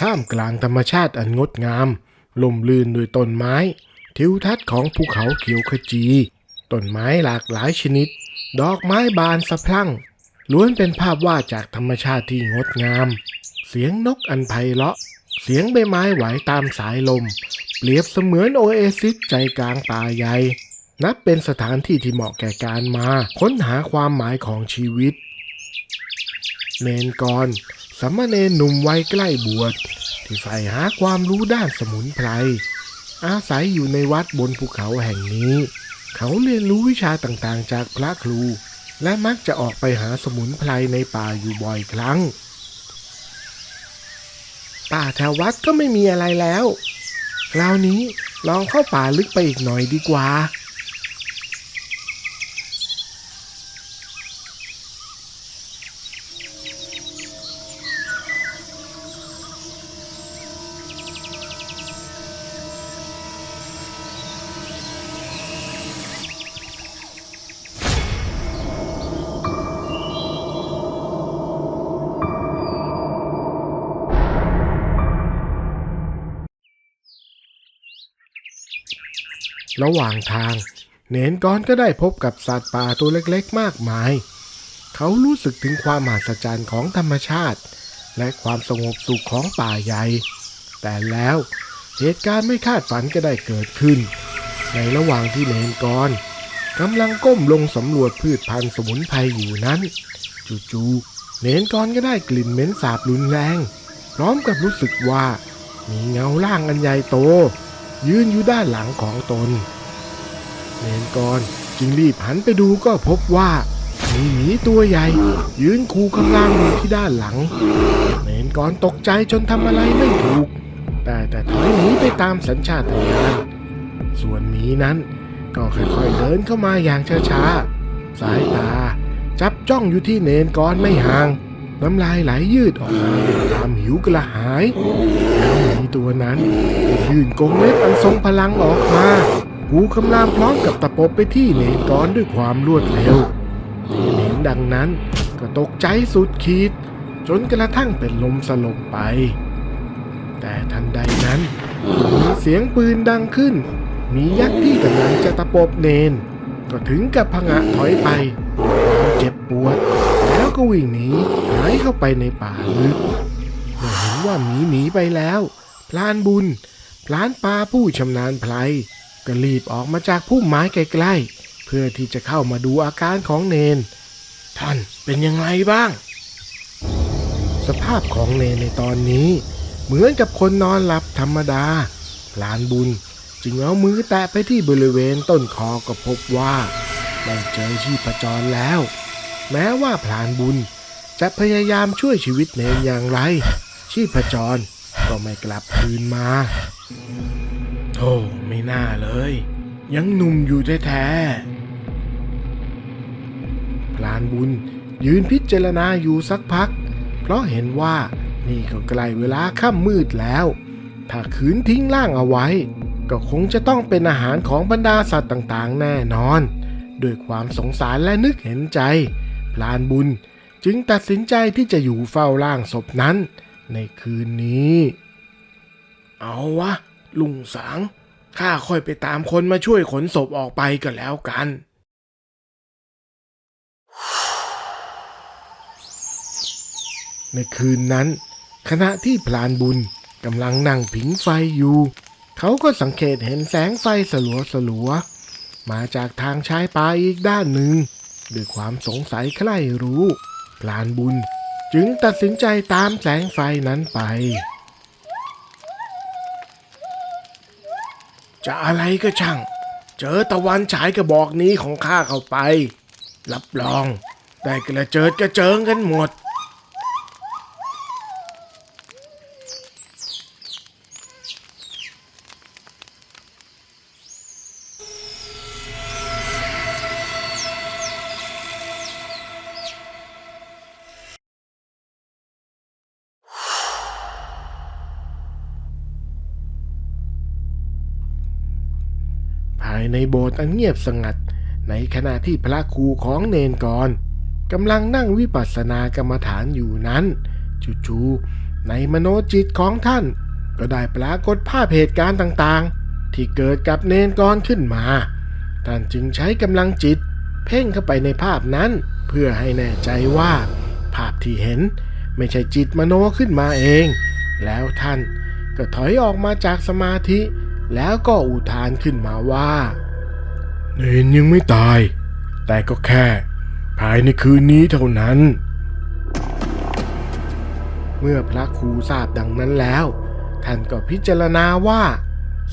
ท่ามกลางธรรมชาติอันงดงามลมลื่นด้วยต้นไม้ ทิวทัศน์ของภูเขาเขียวขจีต้นไม้หลากหลายชนิด ดอกไม้บานสะพรั่ง ล้วนเป็นภาพวาดจากธรรมชาติที่งดงาม เสียงนกอันไพเราะ เสียงใบไม้ไหวตามสายลม เปรียบเสมือนโอเอซิสใจกลางป่าใหญ่นับเป็นสถานที่ที่เหมาะแก่การมา ค้นหาความหมายของชีวิตเนนกร สามเณรหนุ่มวัยใกล้บวช ที่ใฝ่หาความรู้ด้านสมุนไพร อาศัยอยู่ในวัดบนภูเขาแห่งนี้ เขาเรียนรู้วิชาต่างๆจากพระครู และมักจะออกไปหาสมุนไพรในป่าอยู่บ่อยครั้ง ป่าแถววัดก็ไม่มีอะไรแล้ว คราวนี้ลองเข้าป่าลึกไปอีกหน่อยดีกว่า ระหว่างทาง เนนกอนก็ได้พบกับสัตว์ป่าตัวเล็กๆมากมาย เขารู้สึกถึงความมหัศจรรย์ของธรรมชาติ และความสงบสุขของป่าใหญ่ แต่แล้วเหตุการณ์ไม่คาดฝันก็ได้เกิดขึ้น ในระหว่างที่เนนกอนกำลังก้มลงสำรวจพืชพันธุ์สมุนไพรอยู่นั้นจู่ๆเนนกอนก็ได้กลิ่นเหม็นสาบรุนแรง พร้อมกับรู้สึกว่ามีเงาร่างอันใหญ่โต ยืนอยู่ด้านหลังของตนเนนกรจึงรีบหันไปดูก็พบว่ามีหมีตัวใหญ่ ยืนคูข้างล่างอยู่ที่ด้านหลัง เนนกรตกใจจนทำอะไรไม่ถูก แต่แต่ถอยหนีไปตามสัญชาตญาณส่วนหมีนั้นก็ค่อยๆเดินเข้ามาอย่างช้าๆ สายตา จับจ้องอยู่ที่เนนกรไม่ห่าง น้ำลายไหลยืดออกมา ความหิวกระหายแล้วหมีตัวนั้นก็ยื่นกงเล็บอันทรงพลังออกมากูคำรามพร้อมกับตะปบไปที่เนนกอนด้วยความรวดเร็วเนนเห็นดังนั้นก็ตกใจสุดขีด จนกระทั่งเป็นลมสลบไป แต่ทันใดนั้นมีเสียงปืนดังขึ้น มียักษ์ที่กำลังจะตะปบเนน ก็ถึงกับพงะถอยไปความเจ็บปวด แล้วก็วิ่งหนีหายเข้าไปในป่าลึก ว่าหมีหนีไปแล้ว พลานบุญ พลานปลาผู้ชำนาญไพลก็รีบออกมาจากพุ่มไม้ใกล้ๆ เพื่อที่จะเข้ามาดูอาการของเนน ท่านเป็นยังไงบ้าง สภาพของเนนในตอนนี้ เหมือนกับคนนอนหลับธรรมดา พลานบุญจึงเอามือแตะไปที่บริเวณต้นคอก็พบว่าได้เจอชีพจรแล้ว แม้ว่าพลานบุญจะพยายามช่วยชีวิตเนนอย่างไร ชีพจรก็ไม่กลับคืนมาโธ่ไม่น่าเลย ยังหนุ่มอยู่แท้ๆพลานบุญยืนพิจารณาอยู่สักพัก เพราะเห็นว่านี่ก็ใกล้เวลาค่ำมืดแล้ว ถ้าขืนทิ้งร่างเอาไว้ ก็คงจะต้องเป็นอาหารของบรรดาสัตว์ต่างๆ แน่นอน ด้วยความสงสารและนึกเห็นใจ พลานบุญจึงตัดสินใจที่จะอยู่เฝ้าร่างศพนั้น ในคืนนี้ เอาวะ ลุงสังข้าค่อยไปตามคนมาช่วยขนศพออกไปก็แล้วกัน ในคืนนั้น ขณะที่พลานบุญกำลังนั่งผิงไฟอยู่ เขาก็สังเกตเห็นแสงไฟสลัวสลัวๆมาจากทางชายป่าอีกด้านหนึ่ง ด้วยความสงสัยใคร่รู้ พลานบุญ จึงตัดสินใจตามแสงไฟนั้นไป จะอะไรก็ช่าง เจอตะวันฉายกระบอกนี้ของข้าเข้าไป รับรอง ได้กระเจิดกระเจิงกันหมดายในโบสถ์อันเงียบสงัด ในขณะที่พระครูของเนนกรกำลังนั่งวิปัสสนากรรมฐานอยู่นั้นจู่ๆในมโนจิตของท่าน ก็ได้ปรากฏภาพเหตุการณ์ต่างๆ ที่เกิดกับเนนกรขึ้นมา ท่านจึงใช้กำลังจิต เพ่งเข้าไปในภาพนั้น เพื่อให้แน่ใจว่า ภาพที่เห็นไม่ใช่จิตมโนขึ้นมาเอง แล้วท่านก็ถอยออกมาจากสมาธิ แล้วก็อุทานขึ้นมาว่าเนนยังไม่ตาย แต่ก็แค่ ภายในคืนนี้เท่านั้น เมื่อพระครูทราบดังนั้นแล้ว ท่านก็พิจารณาว่า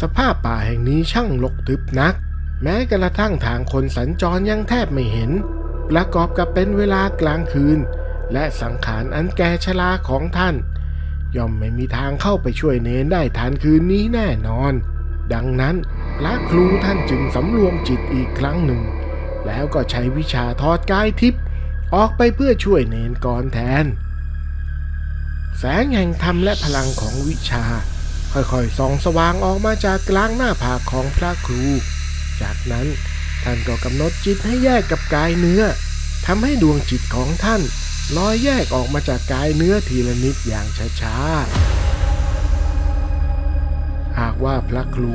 สภาพป่าแห่งนี้ช่างรกทึบนัก แม้กระทั่งทางคนสัญจรยังแทบไม่เห็น ประกอบกับเป็นเวลากลางคืน และสังขารอันแก่ชราของท่าน ย่อมไม่มีทางเข้าไปช่วยเนนได้ทันคืนนี้แน่นอน ดังนั้นพระครูท่านจึงสำรวมจิตอีกครั้งหนึ่ง แล้วก็ใช้วิชาทอดกายทิพย์ออกไปเพื่อช่วยเนนก่อนแทน แสงแห่งธรรมและพลังของวิชา ค่อยๆส่องสว่างออกมาจากกลางหน้าผากของพระครู จากนั้นท่านก็กำหนดจิตให้แยกกับกายเนื้อทำให้ดวงจิตของท่านลอยแยกออกมาจากกายเนื้อทีละนิดอย่างช้าๆากว่าพระครู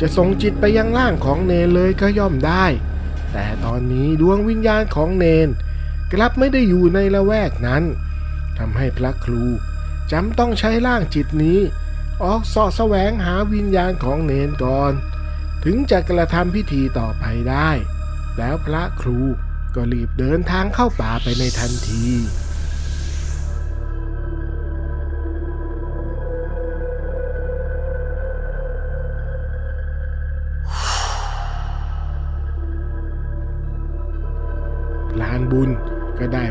จะส่งจิตไปยังร่างของเนนเลยก็ย่อมได้ แต่ตอนนี้ดวงวิญญาณของเนน กลับไม่ได้อยู่ในละแวกนั้นทำให้พระครูจำต้องใช้ร่างจิตนี้ ออกเสาะแสวงหาวิญญาณของเนนก่อน ถึงจะกระทำพิธีต่อไปได้ แล้วพระครูก็รีบเดินทางเข้าป่าไปในทันที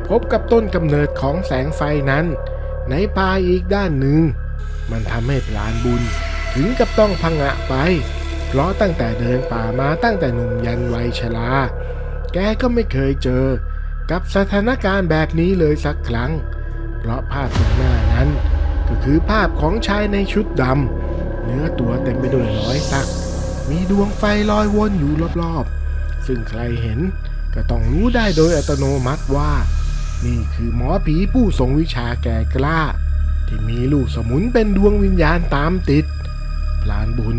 พบกับต้นกำเนิดของแสงไฟนั้น ในป่าอีกด้านหนึ่ง มันทำให้พลานบุญถึงกับต้องพังะไป เพราะตั้งแต่เดินป่ามาตั้งแต่หนุ่มยันวัยชราแกก็ไม่เคยเจอกับสถานการณ์แบบนี้เลยสักครั้ง เพราะภาพตรงหน้านั้น ก็คือภาพของชายในชุดดำเนื้อตัวเต็มไปด้วยรอยสัก มีดวงไฟลอยวนอยู่รอบๆ ซึ่งใครเห็นก็ต้องรู้ได้โดยอัตโนมัติว่า นี่คือหมอผีผู้ทรงวิชาแก่กล้า ที่มีลูกสมุนเป็นดวงวิญญาณตามติด พลานบุญ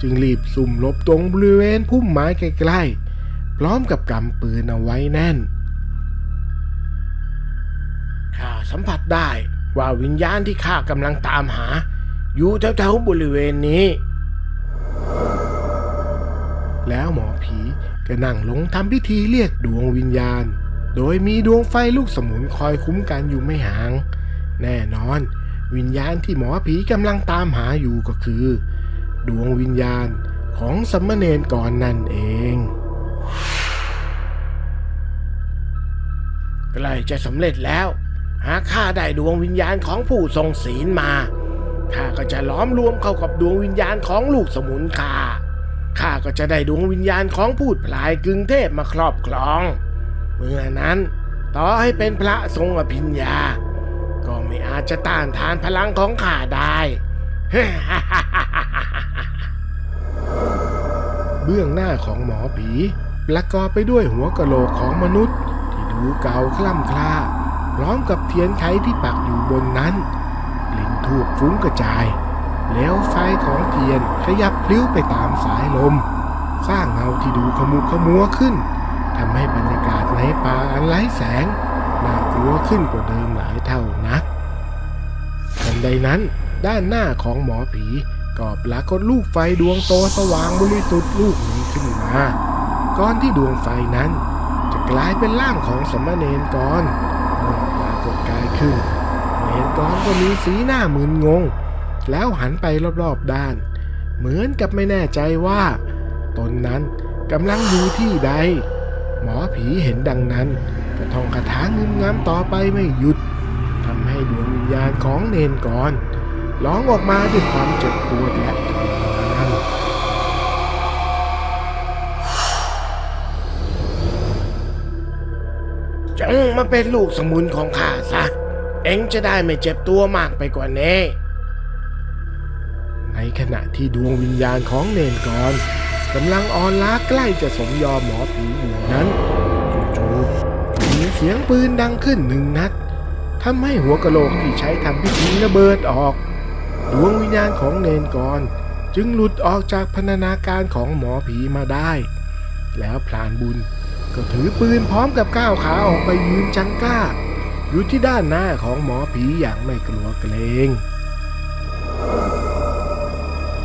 จึงรีบสุ่มลบตรงบริเวณพุ่มไม้ใกล้ๆ พร้อมกับกำปืนเอาไว้แน่น ข้าสัมผัสได้ว่าวิญญาณที่ข้ากำลังตามหา อยู่แถวๆบริเวณนี้ แล้วหมอผีก็นั่งลงทำพิธีเรียกดวงวิญญาณ โดยมีดวงไฟลูกสมุนคอยคุ้มกันอยู่ไม่ห่าง แน่นอน วิญญาณที่หมอผีกำลังตามหาอยู่ก็คือ ดวงวิญญาณของสมณเณรก่อนนั่นเอง ใกล้จะสำเร็จแล้ว หากข้าได้ดวงวิญญาณของผู้ทรงศีลมาข้าก็จะล้อมรวมเข้ากับดวงวิญญาณของลูกสมุนข้าข้าก็จะได้ดวงวิญญาณของพูดพลายกึ่งเทพมาครอบครอง เมื่อนั้นต่อให้เป็นพระทรงอภิญญา ก็ไม่อาจจะต้านทานพลังของข้าได้ เบื้องหน้าของหมอผีประกอบไปด้วยหัวกะโหลกของมนุษย์ ที่ดูเก่าคล่ำคลาพร้อมกับเทียนไขที่ปักอยู่บนนั้นกลิ่นทูบฟุ้งกระจาย แล้วไฟของเทียนขยับพลิ้วไปตามสายลม สร้างเงาที่ดูขมุขมัวขึ้น ทำให้บรรยากาศในป่าอันไร้แสงน่ากลัวขึ้นกว่าเดิมหลายเท่านักทันใดนั้นด้านหน้าของหมอผีก็ปรากฏลูกไฟดวงโตสว่างบริสุทธิ์ลูกหนึ่งขึ้นมาก่อนที่ดวงไฟนั้น จะกลายเป็นร่างของสมณเณรกรเมื่อปรากฏกายขึ้นเนรกรก็มีสีหน้ามึนงง แล้วหันไปรอบๆด้าน เหมือนกับไม่แน่ใจว่า ตนนั้นกำลังอยู่ที่ใด หมอผีเห็นดังนั้นก็ท่องคาถางึมงำต่อไปไม่หยุดทำให้ดวงวิญญาณของเนนกรร้องออกมาด้วยความเจ็บปวดและทรมานจงมาเป็นลูกสมุนของข้าซะ เอ็งจะได้ไม่เจ็บตัวมากไปกว่านี้ในขณะที่ดวงวิญญาณของเนนกร กำลังอ่อนล้าใกล้จะสมยอมหมอผีอยู่นั้นจู่ๆมีเสียงปืนดังขึ้นหนึ่งนัดทำให้หัวกะโหลกที่ใช้ทำพิธีระเบิดออก ดวงวิญญาณของเนนกรจึงหลุดออกจากพนธนาการของหมอผีมาได้ แล้วพลานบุญก็ถือปืนพร้อมกับก้าวขาออกไปยืนจังก้า อยู่ที่ด้านหน้าของหมอผีอย่างไม่กลัวเกรง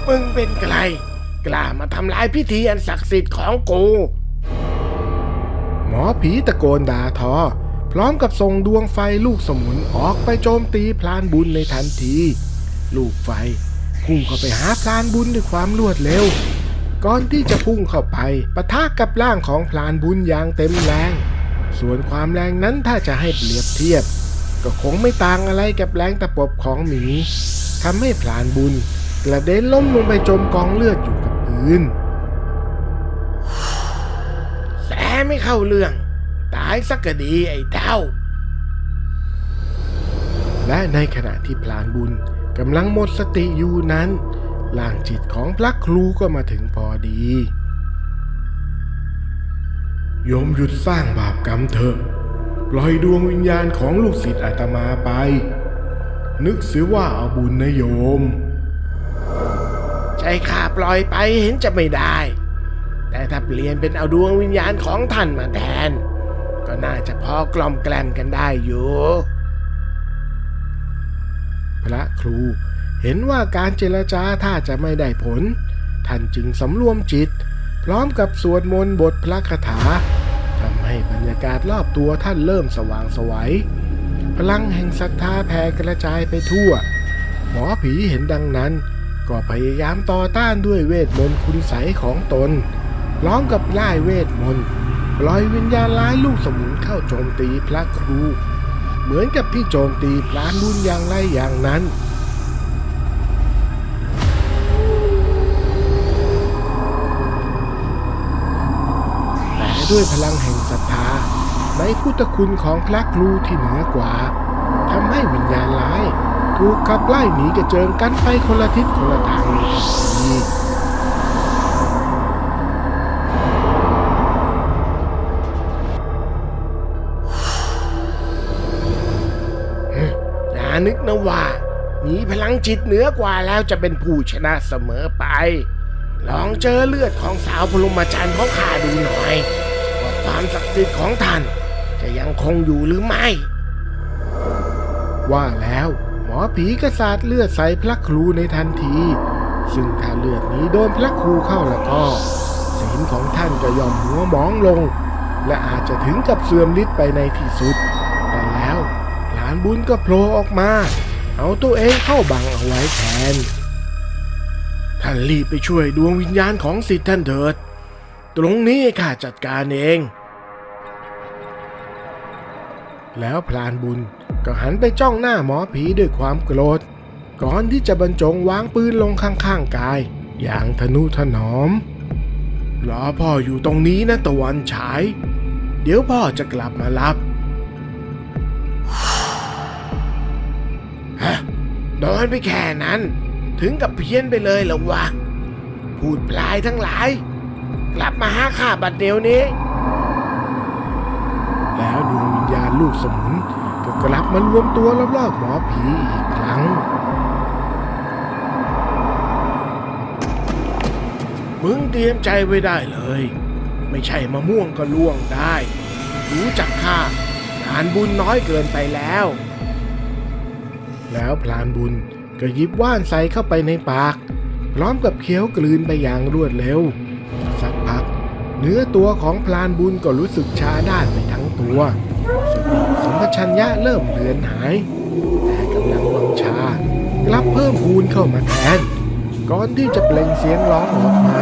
มึงเป็นใคร กล้ามาทำลายพิธีอันศักดิ์สิทธิ์ของกู หมอผีตะโกนด่าทอ พร้อมกับส่งดวงไฟลูกสมุนออกไปโจมตีพลานบุญในทันที ลูกไฟพุ่งเข้าไปหาพลานบุญด้วยความรวดเร็ว ก่อนที่จะพุ่งเข้าไปปะทะกับร่างของพลานบุญอย่างเต็มแรง ส่วนความแรงนั้นถ้าจะให้เปรียบเทียบ ก็คงไม่ต่างอะไรกับแรงตะปบของหมีทำให้พลานบุญกระเด็นล้มลงไปจมกองเลือดอยู่ก น แสไม่เข้าเรื่อง ตายสักกะดีไอ้เท่า และในขณะที่พลานบุญกำลังหมดสติอยู่นั้นร่างจิตของพระครูก็มาถึงพอดีโยมหยุดสร้างบาปกรรมเถอะปล่อยดวงวิญญาณของลูกศิษย์อาตมาไป นึกเสียว่าเอาบุญนะโยม ใจข้าปล่อยไปเห็นจะไม่ได้ แต่ถ้าเปลี่ยนเป็นเอาดวงวิญญาณของท่านมาแทน ก็น่าจะพอกล่อมแกล้มกันได้อยู่ พระครูเห็นว่าการเจรจาถ้าจะไม่ได้ผล ท่านจึงสำรวมจิต พร้อมกับสวดมนต์บทพระคาถาทำให้บรรยากาศรอบตัวท่านเริ่มสว่างสวัยพลังแห่งศรัทธาแผ่กระจายไปทั่ว หมอผีเห็นดังนั้น ก็พยายามต่อต้านด้วยเวทมนต์คุณใสยของตนพร้อมกับไล่เวทมนต์ปล่อยวิญญาณร้ายลูกสมุนเข้าโจมตีพระครู เหมือนกับที่โจมตีพลานบุญอย่างไรอย่างนั้นแต่ด้วยพลังแห่งศรัทธาในพุทธคุณของพระครูที่เหนือกว่าทำให้วิญญาณร้าย ถูกขับไล่หนีกระเจิงกันไปคนละทิศคนละทางนทันทีอย่านึกนะว่ามีพลังจิตเหนือกว่าแล้วจะเป็นผู้ชนะเสมอไป ลองเจอเลือดของสาวพรหมจันทร์ของข้าดูหน่อย ว่าความศักดิ์สิทธิ์ของท่านจะยังคงอยู่หรือไม่ ว่าแล้ว มอผีกษัตริย์เลือดใส่พระครูในทันที ซึ่งถ้าเลือดนี้โดนพระครูเข้าแล้วก็ศีลของท่านก็ย่อมหัวมองลง และอาจจะถึงกับเสื่อมฤทธิ์ไปในที่สุด แต่แล้วหลานบุญก็โผล่ออกมา เอาตัวเองเข้าบังเอาไว้แทน ท่านรีบไปช่วยดวงวิญญาณของสิทธิ์ท่านเถิด ตรงนี้ข้าจัดการเอง แล้วพลานบุญ ก็หันไปจ้องหน้าหมอผีด้วยความโกรธ ก่อนที่จะบรรจงวางปืนลงข้างๆกาย อย่างทนุถนอมรอพ่ออยู่ตรงนี้นะตะวันฉาย เดี๋ยวพ่อจะกลับมารับฮะนอนไปแค่นั้น ถึงกับเพี้ยนไปเลยหรอวะ พูดปลายทั้งหลาย กลับมาหาข้าบัดเดี๋ยวนี้ แล้วดวงวิญญาณลูกสมุน กลับมารวมตัวรอบๆหมอผีอีกครั้ง มึงเตรียมใจไว้ได้เลย ไม่ใช่มะม่วงก็ล่วงได้ รู้จักข้างานบุญน้อยเกินไปแล้ว แล้วพลานบุญก็ยิบว่านใส่เข้าไปในปาก พร้อมกับเคี้ยวกลืนไปอย่างรวดเร็ว สักพัก เนื้อตัวของพลานบุญก็รู้สึกชาด้านไปทั้งตัว สัมปชัญญะเริ่มเลือนหาย แต่กำลังวังชากลับเพิ่มพูนเข้ามาแทน ก่อนที่จะเปล่งเสียงร้องออกมา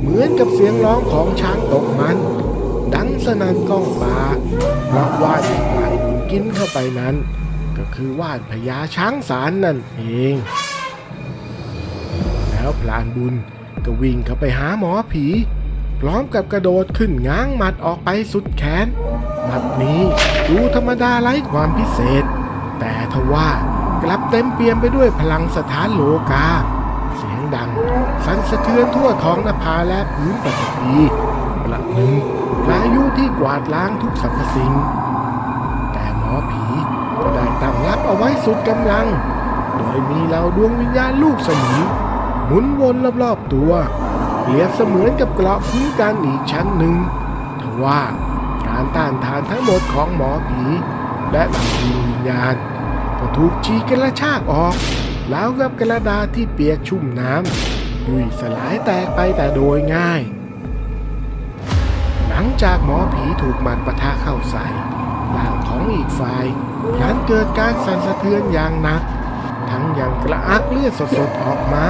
เหมือนกับเสียงร้องของช้างตกมัน ดังสนั่นก้องฟ้าเพราะว่านที่พลานกินเข้าไปนั้น ก็คือว่านพญาช้างสารนั่นเอง แล้วพลานบุญก็วิ่งเข้าไปหาหมอผี พร้อมกับกระโดดขึ้นง้างหมัดออกไปสุดแขน มัดนี้ดูธรรมดาไร้ความพิเศษ แต่ทว่ากลับเต็มเปี่ยมไปด้วยพลังสถานโลกา เสียงดัง สั่นสะเทือนทั่วท้องนภาและพื้นปฐพีประหนึ่งพายุที่กวาดล้างทุกสรรพสิ่ง แต่หมอผีก็ได้ตั้งรับเอาไว้สุดกำลัง โดยมีเหล่าดวงวิญญาณลูกสมิงหมุนวนรอบๆตัวเปรียบเสมือนกับเกราะคุ้มกันอีกชั้นหนึ่งทว่า การต้านทานทั้งหมดของหมอผี และหล่าดวงวิญญาณก็ถูกฉีกกระชากออกแล้วกับกระดาษที่เปียกชุ่มน้ำยุ่ยสลายแตกไปแต่โดยง่าย หลังจากหมอผีถูกมันประทะเข้าใส่ร่างของอีกฝ่ายพลันเกิดการสั่นสะเทือนอย่างหนัก ทั้งยังกระอักเลือดสดๆออกมา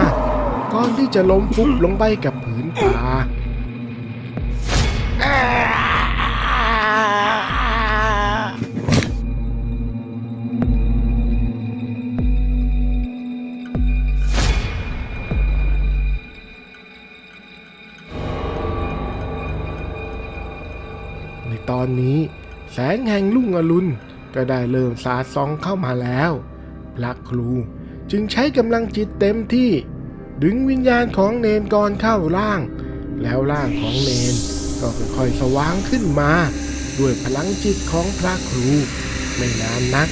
ก่อนที่จะล้มฟุบลงไปกับผืนป่า รุณก็ได้เริ่มสาดส่องเข้ามาแล้ว พระครูจึงใช้กำลังจิตเต็มที่ ดึงวิญญาณของเนนกรเข้าร่าง แล้วร่างของเนนก็ค่อยๆสว่างขึ้นมา ด้วยพลังจิตของพระครู ไม่นานนัก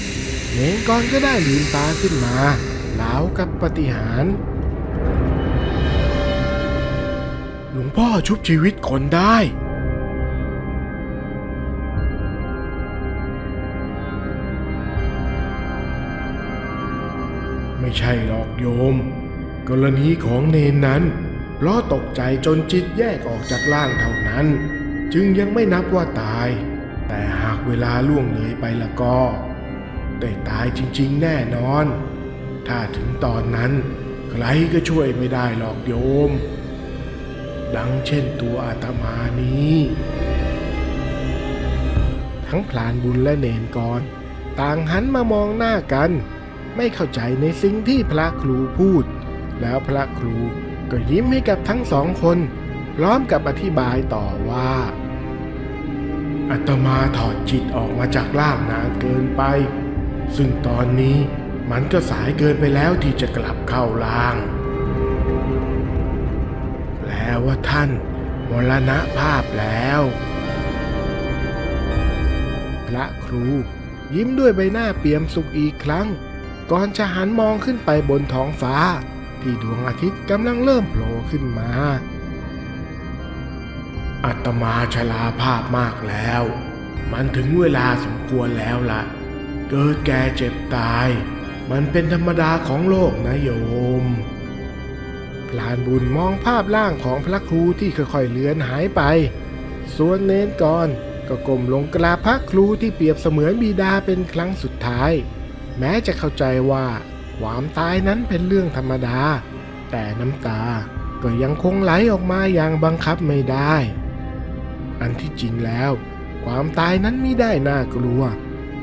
เนนกรก็ได้ลืมตาขึ้นมาแล้วกับปฏิหารหลวงพ่อชุบชีวิตคนได้ ไม่ใช่หรอกโยม กรณีของเนนนั้น เพราะตกใจจนจิตแยกออกจากร่างเท่านั้น จึงยังไม่นับว่าตาย แต่หากเวลาล่วงเลยไปละก็ได้ตายจริงๆแน่นอน ถ้าถึงตอนนั้น ใครก็ช่วยไม่ได้หรอกโยม ดังเช่นตัวอาตมานี้ ทั้งพลานบุญและเนนกร ต่างหันมามองหน้ากัน ไม่เข้าใจในสิ่งที่พระครูพูด แล้วพระครูก็ยิ้มให้กับทั้งสองคน พร้อมกับอธิบายต่อว่าอาตมาถอดจิตออกมาจากร่างนานเกินไป ซึ่งตอนนี้มันก็สายเกินไปแล้วที่จะกลับเข้าร่าง แปลว่าท่านมรณภาพแล้ว พระครูยิ้มด้วยใบหน้าเปี่ยมสุขอีกครั้ง ก่อนจะหันมองขึ้นไปบนท้องฟ้า ที่ดวงอาทิตย์กำลังเริ่มโผล่ขึ้นมาอาตมาชราภาพมากแล้ว มันถึงเวลาสมควรแล้วล่ะ เกิดแก่เจ็บตาย มันเป็นธรรมดาของโลกนะโยมพลานบุญมองภาพร่างของพระครูที่ค่อยๆเลือนหายไป ส่วนเนนกรก็ก้มลงกราบพระครูที่เปรียบเสมือนบิดาเป็นครั้งสุดท้าย แม้จะเข้าใจว่าความตายนั้นเป็นเรื่องธรรมดา แต่น้ำตาก็ยังคงไหลออกมาอย่างบังคับไม่ได้ อันที่จริงแล้ว ความตายนั้นไม่ได้น่ากลัว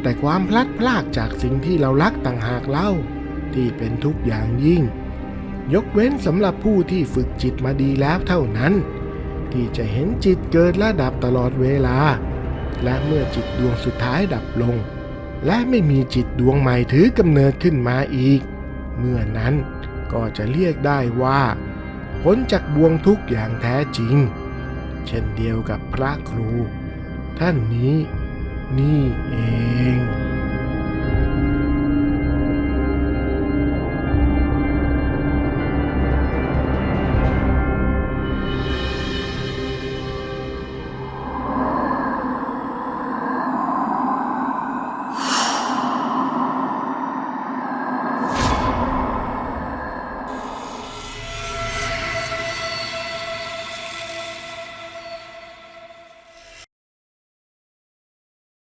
แต่ความพลัดพรากจากสิ่งที่เรารักต่างหากเล่า ที่เป็นทุกอย่างยิ่ง ยกเว้นสำหรับผู้ที่ฝึกจิตมาดีแล้วเท่านั้น ที่จะเห็นจิตเกิดและดับตลอดเวลา และเมื่อจิตดวงสุดท้ายดับลง และไม่มีจิตดวงใหม่ถือกำเนิดขึ้นมาอีก เมื่อนั้นก็จะเรียกได้ว่าพ้นจากบ่วงทุกข์อย่างแท้จริง เช่นเดียวกับพระครู ท่านนี้นี่เอง